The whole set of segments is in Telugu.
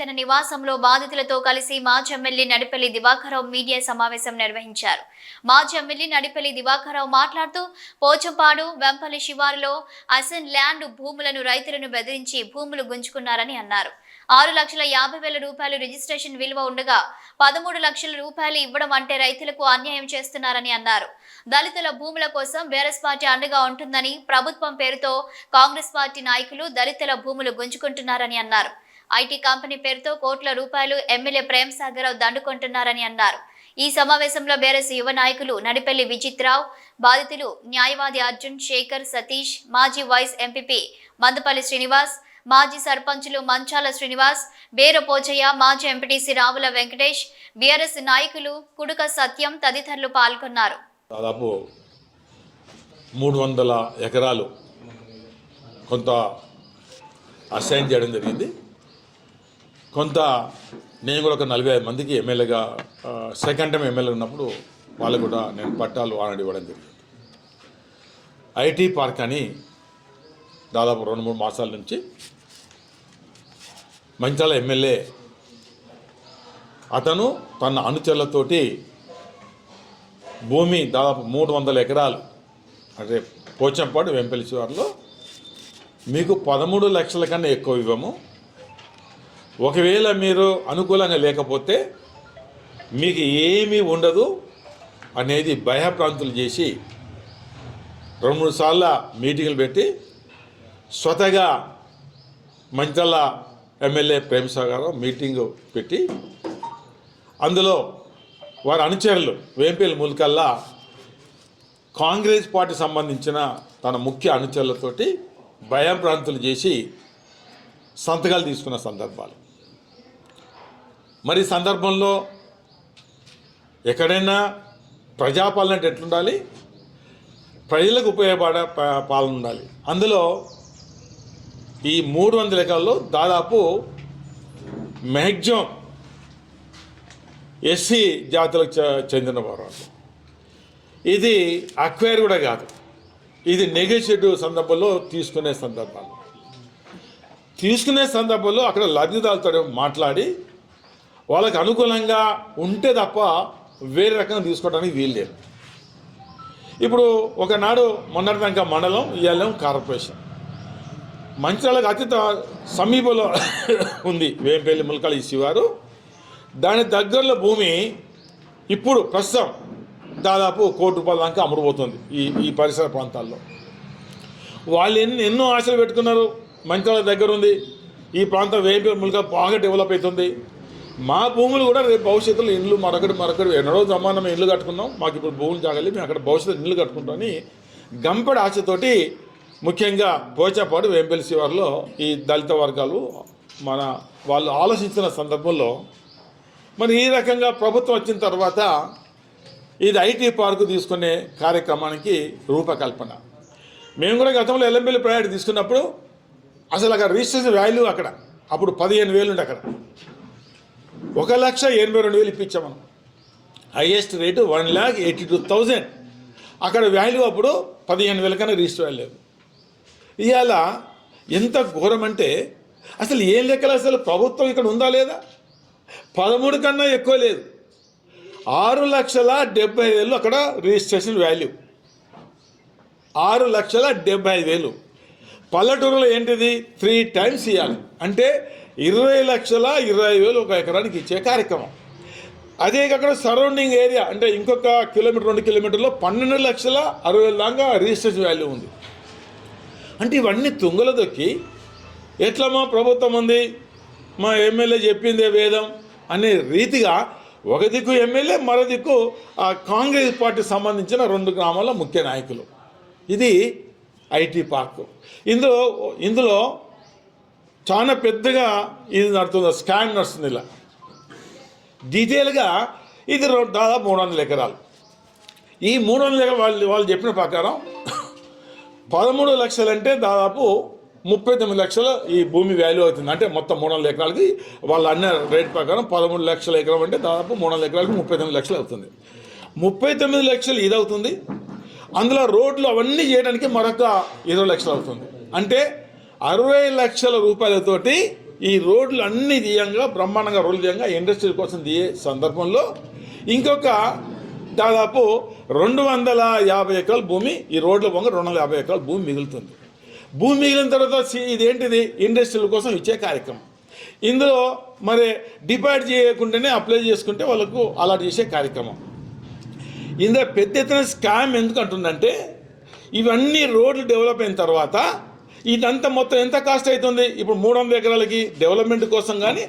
తన నివాసంలో బాధితులతో కలిసి మాజీ ఎమ్మెల్యే నడిపల్లి దివాకరావు మీడియా సమావేశం నిర్వహించారు. మాజీ ఎమ్మెల్యే నడిపల్లి దివాకరావు మాట్లాడుతూ పోచంపాడు వెంపల్లి శివారులో అసెన్ ల్యాండ్ భూములను రైతులను బెదిరించి భూములు గుంజుకున్నారని అన్నారు. ఆరు లక్షల యాభై వేల రూపాయలు రిజిస్ట్రేషన్ విలువ ఉండగా పదమూడు లక్షల రూపాయలు ఇవ్వడం అంటే రైతులకు అన్యాయం చేస్తున్నారని అన్నారు. దళితుల భూముల కోసం బీఆర్ఎస్ పార్టీ అండగా ఉంటుందని ప్రభుత్వం పేరుతో కాంగ్రెస్ పార్టీ నాయకులు దళితుల భూములు గుంజుకుంటున్నారని అన్నారు. ఐటీ కంపెనీ పేరుతో కోట్ల రూపాయలు ఎమ్మెల్యే ప్రేమ్ సాగరావు దండుకుంటున్నారని అన్నారు. ఈ సమావేశంలో బీఆర్ఎస్ యువ నాయకులు నడిపల్లి విజిత్రావు బాధితులు న్యాయవాది అర్జున్ శేఖర్ సతీష్ మాజీ వైస్ ఎంపీపీ మందపల్లి శ్రీనివాస్ మాజీ సర్పంచులు మంచాల శ్రీనివాస్ బేర పోచయ్య మాజీ ఎంపీటీసీ రావుల వెంకటేష్ బీఆర్ఎస్ నాయకులు కుడుక సత్యం తదితరులు పాల్గొన్నారు. దాదాపు మూడు వందల ఎకరాలు కొంత అసైన్ చేయడం జరిగింది. కొంత నేను కూడా ఒక నలభై ఐదు మందికి ఎమ్మెల్యేగా సెకండ్ టైం ఎమ్మెల్యే ఉన్నప్పుడు వాళ్ళు కూడా నేను పట్టాలు ఆనడి ఇవ్వడం జరిగింది. ఐటీ పార్క్ అని దాదాపు రెండు మూడు మాసాల నుంచి మంచాల ఎమ్మెల్యే అతను తన అనుచరులతోటి భూమి దాదాపు మూడు వందల ఎకరాలు అంటే పోచంపాడు వెంపల్లి శివార్లో మీకు పదమూడు లక్షల కన్నా ఎక్కువ ఇవ్వము. ఒకవేళ మీరు అనుకూలంగా లేకపోతే మీకు ఏమీ ఉండదు అనేది భయప్రాంతులు చేసి రెండు మూడు సార్ల మీటింగులు పెట్టి స్వతగా మంచల్ల ఎమ్మెల్యే ప్రేమసాగర్ గారు మీటింగు పెట్టి అందులో వారి అనుచరులు వేంపల్లి ములకల్లా కాంగ్రెస్ పార్టీ సంబంధించిన తన ముఖ్య అనుచరులతోటి భయం ప్రాంతులు చేసి సంతకాలు తీసుకున్న సందర్భాలు. మరి సందర్భంలో ఎక్కడైనా ప్రజాపాలన అంటే ఎట్లుండాలి? ప్రజలకు ఉపయోగపడే ప- పాలన ఉండాలి. అందులో ఈ మూడు వందల ఎకరాల్లో దాదాపు మ్యాక్సిమం ఎస్సీ జాతులకు చెందిన వారు. ఇది అక్వైర్ కూడా కాదు. ఇది నెగోషియేటివ్ సందర్భంలో తీసుకునే సందర్భాలు. తీసుకునే సందర్భంలో అక్కడ లబ్ధిదారులతో మాట్లాడి వాళ్ళకి అనుకూలంగా ఉంటే తప్ప వేరే రకంగా తీసుకోవడానికి వీల్లేదు ఇప్పుడు ఒకనాడు మొన్నటిదాకా మండలం ఇవాళ కార్పొరేషన్. మంచిర్యాలకు అతి సమీపంలో ఉంది వేంపల్లి ములకల ఈ శివారు. దాని దగ్గరలో భూమి ఇప్పుడు ప్రస్తుతం దాదాపు కోటి రూపాయల దాకా అమ్ముడుపోతుంది ఈ ఈ పరిసర ప్రాంతాల్లో. వాళ్ళు ఎన్ని ఎన్నో ఆశలు పెట్టుకున్నారు. మంచిర్యాల దగ్గర ఉంది. ఈ ప్రాంతం వేంపల్లి ములక బాగా డెవలప్ అవుతుంది. మా భూములు కూడా రేపు భవిష్యత్తులో ఇండ్లు మరొకటి మరొకటి ఎన్నడో సమానం ఇల్లు కట్టుకున్నాం మాకు ఇప్పుడు భూములు జాగాలి మేము అక్కడ భవిష్యత్తు ఇల్లు కట్టుకుంటామని గంపెడ ఆశతోటి ముఖ్యంగా పోచాపాడు వేంపల్సి వారిలో ఈ దళిత వర్గాలు మన వాళ్ళు ఆలోచించిన సందర్భంలో మరి ఈ రకంగా ప్రభుత్వం వచ్చిన తర్వాత ఇది ఐటీ పార్కు తీసుకునే కార్యక్రమానికి రూపకల్పన. మేము కూడా గతంలో ఎల్లంపల్లి ప్రయాణం తీసుకున్నప్పుడు అసలు అక్కడ రిజిస్ట్రేషన్ వాల్యూ అక్కడ. అప్పుడు పదిహేను వేలు ఉండే అక్కడ. ఒక లక్ష ఎనభై రెండు వేలు ఇప్పించాం మనం highest rate one lakh eighty two thousand అక్కడ వాల్యూ అప్పుడు పదిహేను వేల కన్నా రిజిస్టర్ వాల్యూ ఇవాళ ఎంత ఘోరం అంటే అసలు ఏం లెక్కలు అసలు ప్రభుత్వం ఇక్కడ ఉందా లేదా? పదమూడు కన్నా ఎక్కువ లేదు. ఆరు లక్షల డెబ్బై వేలు అక్కడ రిజిస్ట్రేషన్ వాల్యూ ఆరు లక్షల డెబ్బై ఐదు వేలు. పల్లెటూరులో ఏంటిది? త్రీ టైమ్స్ ఇవ్వాలి అంటే ఇరవై లక్షల ఇరవై వేలు ఒక ఎకరానికి ఇచ్చే కార్యక్రమం. అదే అక్కడ సరౌండింగ్ ఏరియా అంటే ఇంకొక కిలోమీటర్ రెండు కిలోమీటర్లో పన్నెండు లక్షల అరవై వేల దాకా రిజిస్ట్రేషన్ వాల్యూ ఉంది. అంటే ఇవన్నీ తుంగల దొక్కి ఎట్లా మా ప్రభుత్వం ఉంది? మా ఎమ్మెల్యే చెప్పిందే వేదం అనే రీతిగా ఒక దిక్కు ఎమ్మెల్యే మరో దిక్కు ఆ కాంగ్రెస్ పార్టీకి సంబంధించిన రెండు గ్రామాల ముఖ్య నాయకులు. ఇది ఐటీ పార్క్. ఇందులో ఇందులో చాలా పెద్దగా ఇది నడుతుంది స్కామ్ నడుస్తుంది ఇలా. డీటెయిల్గా ఇది దాదాపు మూడు వందల ఎకరాలు. ఈ మూడు వందల ఎకరాలు వాళ్ళు వాళ్ళు చెప్పిన ప్రకారం పదమూడు లక్షలు అంటే దాదాపు ముప్పై తొమ్మిది లక్షలు ఈ భూమి వాల్యూ అవుతుంది. అంటే మొత్తం మూడు వందల ఎకరాలకి వాళ్ళు అన్న రేట్ ప్రకారం పదమూడు లక్షల ఎకరం అంటే దాదాపు మూడు వందల ఎకరాలకి ముప్పై తొమ్మిది లక్షలు అవుతుంది. ముప్పై తొమ్మిది లక్షలు ఇది అవుతుంది అందులో రోడ్లు అవన్నీ చేయడానికి మరొక ఇరవై లక్షలు అవుతుంది. అంటే అరవై లక్షల రూపాయలతోటి ఈ రోడ్లు అన్ని తీయంగా బ్రహ్మాండంగా రోడ్లు తీయంగా ఇండస్ట్రీ కోసం తీయే సందర్భంలో ఇంకొక దాదాపు రెండు వందల యాభై ఎకరాల భూమి ఈ రోడ్ల పొంగ రెండు వందల యాభై ఎకరాల భూమి మిగులుతుంది. భూమి మిగిలిన తర్వాత ఇదేంటిది? ఇండస్ట్రీల కోసం ఇచ్చే కార్యక్రమం. ఇందులో మరి డిపాజిట్ చేయకుండానే అప్లై చేసుకుంటే వాళ్ళకు అలాట్ చేసే కార్యక్రమం. ఇందులో పెద్ద ఎత్తున స్కామ్ ఎందుకు అంటుందంటే ఇవన్నీ రోడ్లు డెవలప్ అయిన తర్వాత ఇదంతా మొత్తం ఎంత కాస్ట్ అవుతుంది? ఇప్పుడు మూడు వందల ఎకరాలకి డెవలప్మెంట్ కోసం కానీ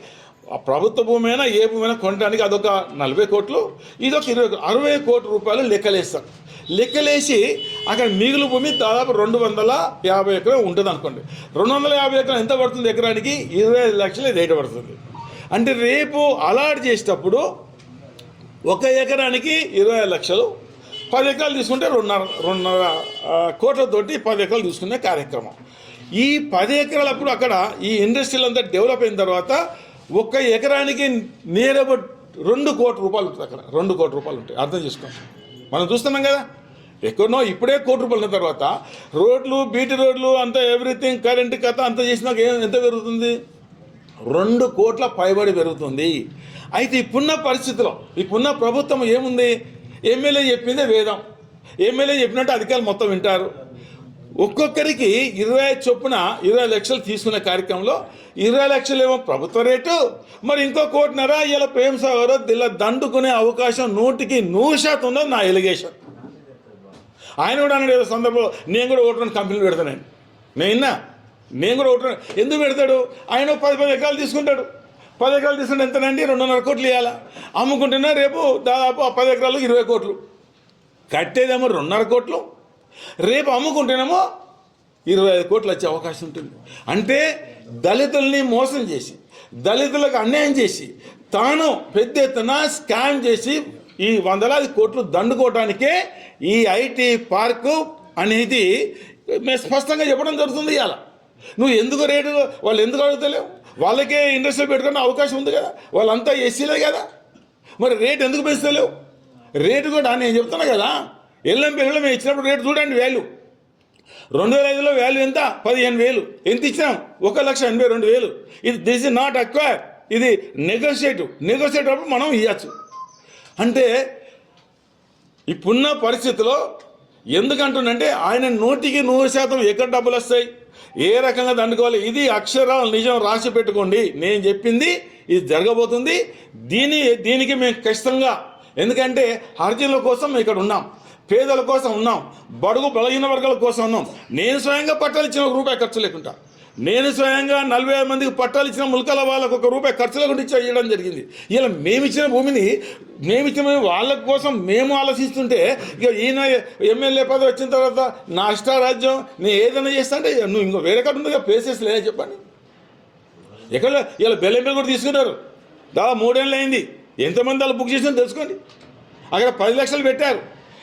ఆ ప్రభుత్వ భూమి అయినా ఏ భూమి అయినా కొనడానికి అదొక నలభై కోట్లు ఇదొక ఇరవై అరవై కోట్ల రూపాయలు లెక్కలేస్తారు లెక్కలేసి అక్కడ మిగులు భూమి దాదాపు రెండు వందల యాభై ఎకరం ఉంటుంది అనుకోండి రెండు వందల యాభై ఎకరం ఎంత పడుతుంది ఎకరానికి? ఇరవై ఐదు లక్షలు రేటు పడుతుంది. అంటే రేపు అలాట్ చేసేటప్పుడు ఒక ఎకరానికి ఇరవై లక్షలు పది ఎకరాలు తీసుకుంటే రెండున్నర రెండున్నర కోట్లతోటి పది ఎకరాలు తీసుకునే కార్యక్రమం. ఈ పది ఎకరాలప్పుడు అక్కడ ఈ ఇండస్ట్రీలు అంతా డెవలప్ అయిన తర్వాత ఒక్క ఎకరానికి నేరబ రెండు కోట్ల రూపాయలు ఉంటుంది అక్కడ. రెండు కోట్ల రూపాయలు ఉంటాయి. అర్థం చేసుకోండి. మనం చూస్తున్నాం కదా. ఎక్కడనో ఇప్పుడే కోటి రూపాయలు ఉన్న తర్వాత రోడ్లు బీటీ రోడ్లు అంతా ఎవ్రీథింగ్ కరెంట్ కథ అంతా చేసినాక ఏం ఎంత పెరుగుతుంది? రెండు కోట్ల పైబడి పెరుగుతుంది. అయితే ఇప్పుడున్న పరిస్థితిలో ఇప్పుడున్న ప్రభుత్వం ఏముంది? ఎమ్మెల్యే చెప్పిందే వేదం. ఎమ్మెల్యే చెప్పినట్టు అధికారులు మొత్తం వింటారు. ఒక్కొక్కరికి ఇరవై ఐదు చొప్పున ఇరవై లక్షలు తీసుకునే కార్యక్రమంలో ఇరవై లక్షలు ఏమో ప్రభుత్వ రేటు మరి ఇంకో కోటినర ఇలా ప్రేమ సాగర్ ఇలా దండుకునే అవకాశం నూటికి నూరు శాతం ఉన్నది నా ఎలిగేషన్. ఆయన కూడా అన్నాడు ఏదో సందర్భంలో నేను కూడా ఓటర్ కంపెనీలు పెడతానండి నేను. విన్నా నేను కూడా ఓటర్ ఎందుకు పెడతాడు? ఆయన పది పది ఎకరాలు తీసుకుంటాడు. పది ఎకరాలు తీసుకుంటే ఎంతనండి? రెండున్నర కోట్లు ఇవ్వాలా అమ్ముకుంటున్నా రేపు దాదాపు ఆ పది ఎకరాలు ఇరవై కోట్లు. కట్టేదేమో రెండున్నర కోట్లు. రేపు అమ్ముకుంటేనేమో ఇరవై ఐదు కోట్లు వచ్చే అవకాశం ఉంటుంది. అంటే దళితుల్ని మోసం చేసి దళితులకు అన్యాయం చేసి తాను పెద్ద ఎత్తున స్కామ్ చేసి ఈ వందలాది కోట్లు దండుకోవడానికే ఈ ఐటీ పార్కు అనేది మేము స్పష్టంగా చెప్పడం జరుగుతుంది ఇవాళ నువ్వు ఎందుకు రేటు వాళ్ళు ఎందుకు అడుగుతలేవు? వాళ్ళకే ఇండస్ట్రీ పెట్టుకునే అవకాశం ఉంది కదా. వాళ్ళంతా ఎస్సీలే కదా. మరి రేట్ ఎందుకు పెంచుతలేవు? రేటు కూడా నేను చెప్తున్నా కదా. ఎల్లం పిల్లలు మేము ఇచ్చినప్పుడు రేటు చూడండి వాల్యూ రెండు వేల ఐదులో వాల్యూ ఎంత? పదిహేను వేలు. ఎంత ఇచ్చినాం? ఒక లక్ష ఎనభై రెండు వేలు. ఇది దిస్ ఇస్ నాట్ అక్వైర్ ఇది నెగోషియేటివ్ నెగోషియేట్ అప్పుడు మనం ఇవ్వచ్చు అంటే ఇప్పుడున్న పరిస్థితిలో ఎందుకంటున్నంటే ఆయన నూటికి నూరు శాతం ఎక్కడ డబ్బులు వస్తాయి? ఏ రకంగా దండుకోవాలి? ఇది అక్షరాలు నిజం రాసి పెట్టుకోండి. నేను చెప్పింది ఇది జరగబోతుంది. దీని దీనికి మేము ఖచ్చితంగా ఎందుకంటే హర్జీల కోసం ఇక్కడ ఉన్నాం. పేదల కోసం ఉన్నాం. బడుగు బలహీన వర్గాల కోసం ఉన్నాం. నేను స్వయంగా పట్టాలు ఇచ్చిన ఒక రూపాయి ఖర్చు లేకుండా. నేను స్వయంగా నలభై ఐదు మందికి పట్టాలు ఇచ్చిన ములకల వాళ్ళకు ఒక రూపాయి ఖర్చుల గురించి ఇచ్చి ఇవ్వడం జరిగింది. ఇలా మేము ఇచ్చిన భూమిని మేము ఇచ్చిన వాళ్ళ కోసం మేము ఆలోచిస్తుంటే ఇక ఈయన ఎమ్మెల్యే పదవి వచ్చిన తర్వాత నా ఇష్టారాజ్యం నేను ఏదైనా చేస్తా అంటే నువ్వు ఇంకో వేరే కాడ ఉంది ప్లేసెస్ లేదా చెప్పండి. ఎక్కడ ఇలా బెల్లంపల్లి కూడా తీసుకున్నారు. దాదాపు మూడేళ్ళు అయింది. ఎంతమంది వాళ్ళు బుక్ చేసినా తెలుసుకోండి. అక్కడ పది లక్షలు పెట్టారు.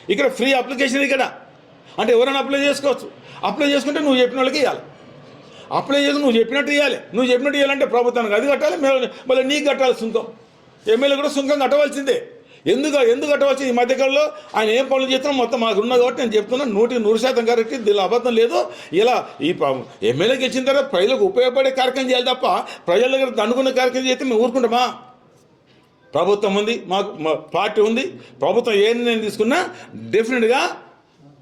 ఇక్కడ ఫ్రీ అప్లికేషన్ ఇక్కడ. అంటే ఎవరైనా అప్లై చేసుకోవచ్చు. అప్లై చేసుకుంటే నువ్వు చెప్పిన వాళ్ళకి ఇవ్వాలి. అప్లై చేసి నువ్వు చెప్పినట్టు ఇవ్వాలి నువ్వు చెప్పినట్టు ఇవ్వాలంటే ప్రభుత్వానికి అది కట్టాలి మళ్ళీ నీకు కట్టాలి సుంకం. ఎమ్మెల్యే కూడా సుంకం కట్టవలసిందే. ఎందుకు ఎందుకు కట్టవలసింది ఈ మధ్యకాలంలో ఆయన ఏం పనులు చేస్తున్నా మొత్తం మాకు ఉన్నది కాబట్టి నేను చెప్తున్నా నూటికి నూరు శాతం కరెక్ట్ దీనిలో అబద్ధం లేదు. ఇలా ఈ ఎమ్మెల్యేకి ఇచ్చిన తర్వాత ప్రజలకు ఉపయోగపడే కార్యక్రమం చేయాలి తప్ప ప్రజల దగ్గర దండుకునే కార్యక్రమం చేస్తే మేము ఊరుకుంటామా? ప్రభుత్వం ఉంది మాకు మా పార్టీ ఉంది. ప్రభుత్వం ఏ నిర్ణయం తీసుకున్నా డెఫినెట్గా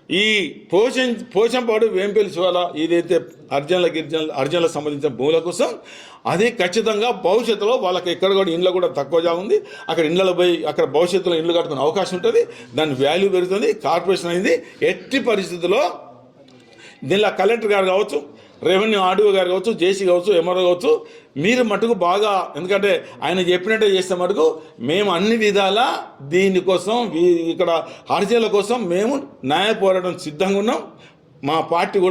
ఈ పోషం పోషంపాడు వేంపల్లి శివాల ఏదైతే అర్జునుల గిరిజనుల అర్జునులకు సంబంధించిన భూముల కోసం అది ఖచ్చితంగా భవిష్యత్తులో వాళ్ళకి ఎక్కడ కూడా ఇండ్లు కూడా తక్కువ జాగా ఉంది. అక్కడ ఇండ్లలో పోయి అక్కడ భవిష్యత్తులో ఇండ్లు కట్టుకునే అవకాశం ఉంటుంది. దాని వాల్యూ పెరుగుతుంది కార్పొరేషన్ అయింది ఎట్టి పరిస్థితుల్లో దీనిలో కలెక్టర్ గారు కావచ్చు రెవెన్యూ ఆర్డీఓ గారు కావచ్చు జేసీ కావచ్చు ఎంఆర్ఓ కావచ్చు మీరు మటుకు బాగా ఎందుకంటే ఆయన చెప్పినట్టే చేస్తే మటుకు మేము అన్ని విధాలా దీనికోసం ఇక్కడ హర్జీల కోసం మేము న్యాయ పోరాటం సిద్ధంగా ఉన్నాం. మా పార్టీ కూడా